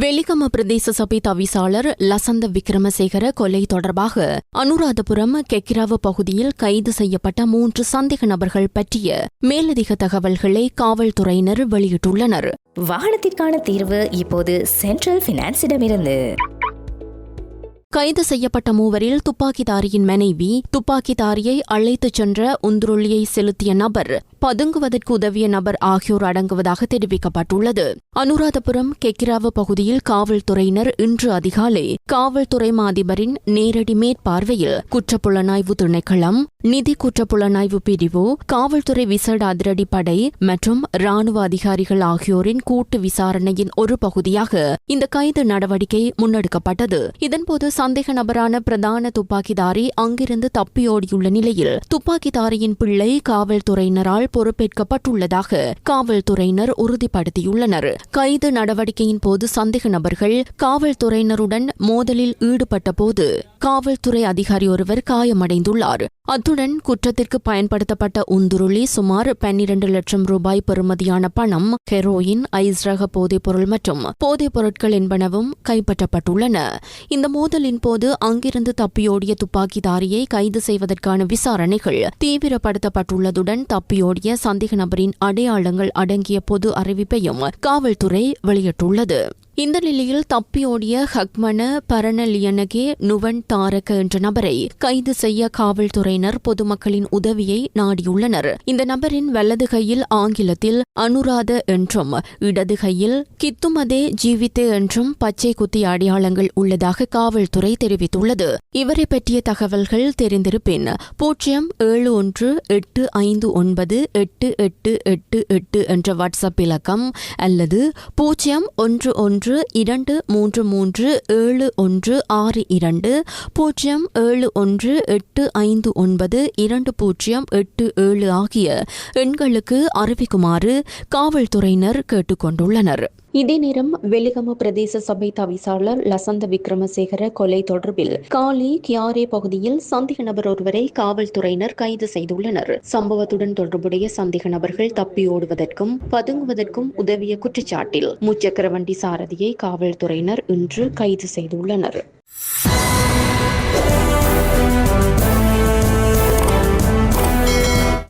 வெலிகம பிரதேச சபை தவிசாளர் லசந்த விக்ரமசேகர கொலை தொடர்பாக அனுராதபுரம் கெக்கிராவ பகுதியில் கைது செய்யப்பட்ட மூன்று சந்தேக நபர்கள் பற்றிய மேலதிக தகவல்களை காவல்துறையினர் வெளியிட்டுள்ளனர். வாகனத்திற்கான தீர்வு இப்போது சென்ட்ரல் பினான்ஸிடமிருந்து கைது செய்யப்பட்ட மூவரில் துப்பாக்கிதாரியின் மனைவி துப்பாக்கிதாரியை அழைத்துச் சென்ற உந்துருளியை செலுத்திய நபர் பதுங்குவதற்கு உதவிய நபர் ஆகியோர் அடங்குவதாக தெரிவிக்கப்பட்டுள்ளது. அனுராதபுரம் கெக்கிராவு பகுதியில் காவல்துறையினர் இன்று அதிகாலை காவல்துறை மாதிபரின் நேரடி மேற்பார்வையில் குற்றப்புலனாய்வு திணைக்களம் நிதி குற்றப்புலனாய்வு பிரிவு காவல்துறை விசேட அதிரடிப்படை மற்றும் ராணுவ அதிகாரிகள் ஆகியோரின் கூட்டு விசாரணையின் ஒரு பகுதியாக இந்த கைது நடவடிக்கை முன்னெடுக்கப்பட்டது. இதன்போது சந்தேக நபரான பிரதான துப்பாக்கிதாரி அங்கிருந்து தப்பியோடியுள்ள நிலையில் துப்பாக்கிதாரியின் பிள்ளை காவல்துறையினரால் அதிகாரிகள் பொறுப்பேற்கப்பட்டுள்ளதாக காவல்துறையினர் உறுதிப்படுத்தியுள்ளனர். கைது நடவடிக்கையின் போது சந்தேக நபர்கள் காவல்துறையினருடன் மோதலில் ஈடுபட்ட போது காவல்துறை அதிகாரி ஒருவர் காயமடைந்துள்ளார். அத்துடன் குற்றத்திற்கு பயன்படுத்தப்பட்ட உந்துருளி சுமார் பன்னிரண்டு லட்சம் ரூபாய் பெறுமதியான பணம் ஹெரோயின் ஐஸ்ரக போதைப்பொருள் மற்றும் போதைப் பொருட்கள் என்பனவும் கைப்பற்றப்பட்டுள்ளன. இந்த மோதலின் போது அங்கிருந்து தப்பியோடிய துப்பாக்கிதாரியை கைது செய்வதற்கான விசாரணைகள் தீவிரப்படுத்தப்பட்டுள்ளதுடன் தப்பியோடிய சந்தேக நபரின் அடையாளங்கள் அடங்கிய பொது அறிவிப்பையும் காவல்துறை வெளியிட்டுள்ளது. இந்த நிலையில் தப்பியோடிய ஹக்மன பரணலியனகே நுவன் தாரக என்ற நபரை கைது செய்ய காவல்துறையினர் பொதுமக்களின் உதவியை நாடியுள்ளனர். இந்த நபரின் வலது கையில் ஆங்கிலத்தில் அனுராத என்றும் இடது கையில் கித்துமதே ஜீவித்தே என்றும் பச்சை குத்தி அடையாளங்கள் உள்ளதாக காவல்துறை தெரிவித்துள்ளது. இவரை பற்றிய தகவல்கள் தெரிந்திருப்பின் பூஜ்ஜியம் ஏழு ஒன்று எட்டு ஐந்து ஒன்பது எட்டு எட்டு எட்டு எட்டு என்ற வாட்ஸ்அப் இலக்கம் அல்லது பூஜ்ஜியம் ஒன்று ஒன்று இரண்டு மூன்று மூன்று ஏழு ஒன்று ஆறு இரண்டு பூஜ்ஜியம் ஏழு ஒன்று எட்டு ஐந்து ஒன்பது இரண்டு பூஜ்ஜியம் எட்டு ஏழு ஆகிய எண்களுக்கு அறிவிக்குமாறு காவல்துறையினர் கேட்டுக்கொண்டுள்ளனர். இதே நேரம் வெலிகம பிரதேச சபை தவிசாளர் லசந்த விக்ரமசேகர கொலை தொடர்பில் காலி கியாரே பகுதியில் சந்தேக நபர் ஒருவரை காவல்துறையினர் கைது செய்துள்ளனர். சம்பவத்துடன் தொடர்புடைய சந்தேக நபர்கள் தப்பியோடுவதற்கும் பதுங்குவதற்கும் உதவிய குற்றச்சாட்டில் முச்சக்கர வண்டி சாரதியை காவல்துறையினர் இன்று கைது செய்துள்ளனர்.